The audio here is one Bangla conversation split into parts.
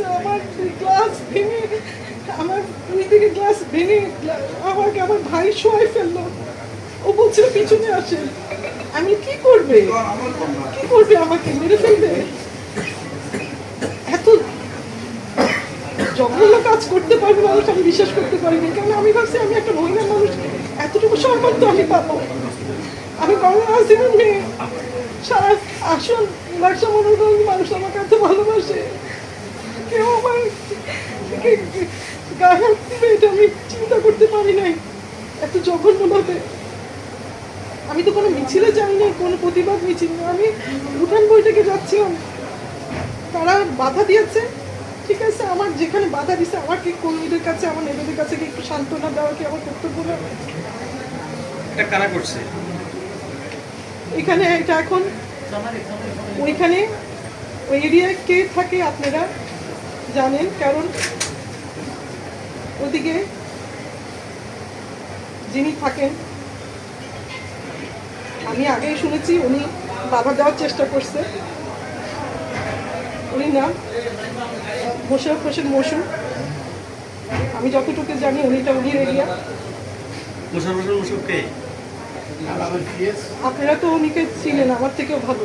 গেছে আমার গ্লাস ভেঙে, আমার দিকে গ্লাস ভেঙে, আমাকে আমার ভাই শোয়াই ফেলল। ও বলছিল পিছনে আসে আমি, কি করবে? কি করবে আমাকে? মেরে ফেলবে? এত জঘন্য কাজ করতে পারবে মানুষ, আমি বিশ্বাস করতে পারিনি। কারণ আমি ভাবছি, আমি একটা মহিলা মানুষ, এতটুকু সম্মান তো আমি পাবো। আমি কমল আসিমের মেয়ে সারা ব্যবসা মানুষ আমাকে এত ভালোবাসে। কেউ আমার কে- কে- গায়ে হাত দিবে এটা আমি চিন্তা করতে পারি নাই। এত জঘন্যভাবে আমি তো কোনো মিছিলে যাইনি কোনো প্রতিবাদ মিছিল না। আমি উঠান বৈঠকে যাচ্ছিলাম। তারা বাধা দিয়েছে ঠিক আছে? আমার যেখানে বাধা দিছে আমাকে কর্মীদের কাছে আমার নেতাদের কাছে কি একটু সান্ত্বনা দেওয়া কি আমার কর্তব্য না? এটা কারা করছে? এখানে এটা এখন ওইখানে ওই এরিয়ায় কে থাকে আপনারা? জানেন কারণ ওদিকে যিনি থাকেন আমি আগেই শুনেছি উনি বাধা দেওয়ার চেষ্টা করছে। উনি নাম মোশারফ হোসেন মসু। আমি যতটুকু জানি উনিটা উনির এরিয়া। আপনারা তো উনিকে চিনেন আমার থেকেও ভালো।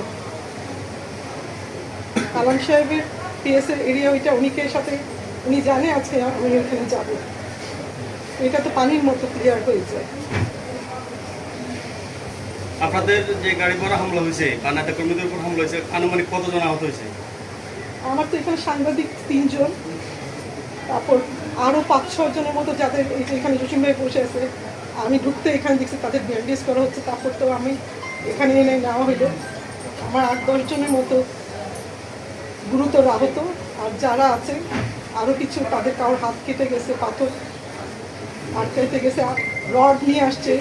কালাম সাহেবের পিএস এর এরিয়া ওইটা উনিকে সাথে উনি জানে আজকে আমি ওইখানে যাব এটা তো পানির মতো ক্লিয়ার হয়ে যায় আপনাদের যে গাড়ি ভরা হামলা হয়েছে বা নেতা কর্মীদের উপর হামলা হয়েছে আনুমানিক কতজন আহত হয়েছে? আমার তো এখানে সাংবাদিক তিনজন তারপর আরও পাঁচ ছয় জনের মতো যাদের এই যে এখানে জসিম ভাই বসে আছে আমি ঢুকতে এখানে দেখছি তাদের ব্যান্ডেজ করা হচ্ছে তারপর তো আমি এখানে এনে নেওয়া হলো। আমার আট দশ জনের মতো গুরুতর আহত, আর যারা আছে আরও কিছু, তাদের কারোর হাত কেটে গেছে, পাথর আটকাইতে গেছে রড নিয়ে আসছে।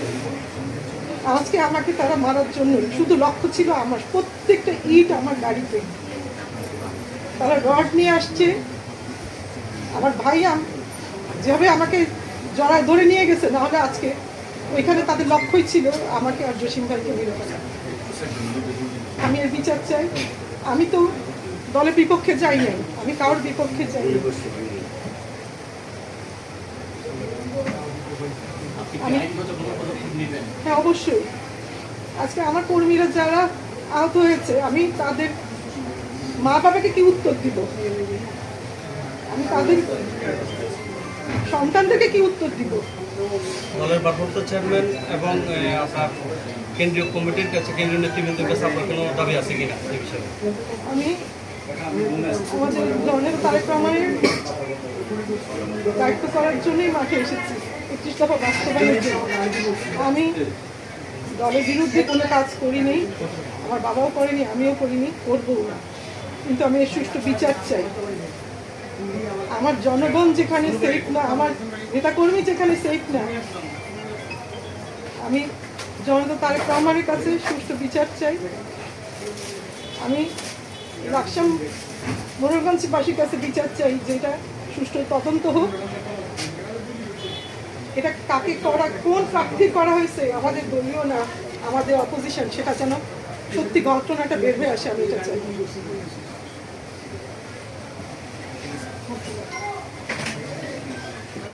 আজকে আমাকে তারা মারার জন্য, শুধু লক্ষ্য ছিল আমার, প্রত্যেকটা ইট আমার গাড়িতে। তারা রড নিয়ে আসছে। আমার ভাই যেভাবে আমাকে জড়ায় ধরে নিয়ে গেছে নাহলে আজকে ওইখানে তাদের লক্ষ্যই ছিল আমাকে আর জসিম ভাইকে মেরে আমি এর বিচার চাই। আমি তো দলের বিপক্ষে যাই নাই আমি কারোর বিপক্ষে যাই। হ্যাঁ অবশ্যই। আজকে আমার কর্মীরা যারা আহত হয়েছে আমি তাদের মা বাবাকে কি উত্তর দিব? আমি তাদের সন্তানদেরকে কি উত্তর দিব? দলের ভারপ্রাপ্ত চেয়ারম্যান এবং আপনার কেন্দ্রীয় কমিটির কাছে কেন্দ্রীয় নেতৃবৃন্দের কাছে আপনার কোনো দাবি আছে কিনা এই বিষয়ে? আমি আমাদের ধরনের তারেক দায়িত্ব করার জন্যই মাঠে এসেছি। একত্রিশ দফা বাস্তবায়নের জন্য। আমি দলের বিরুদ্ধে কোনো কাজ করিনি, আমার বাবাও করেনি, আমিও করিনি, করবও না। কিন্তু আমি এর সুষ্ঠু বিচার চাই। আমার জনগণ যেখানে সেফ না, আমার নেতাকর্মী যেখানে সেফ না, আমি জনতা তারেক রহমানের কাছে সুষ্ঠু বিচার চাই। আমি লাকসাম মোরগঞ্জবাসীর কাছে বিচার চাই যে এটা সুষ্ঠু তদন্ত হোক। এটা কাকে করা, কোন প্রার্থী করা হয়েছে, আমাদের দলীয় না, আমাদের অপোজিশন সেটা যেন সত্যি ঘটনাটা বের হয়ে আসে, আমি এটা চাই।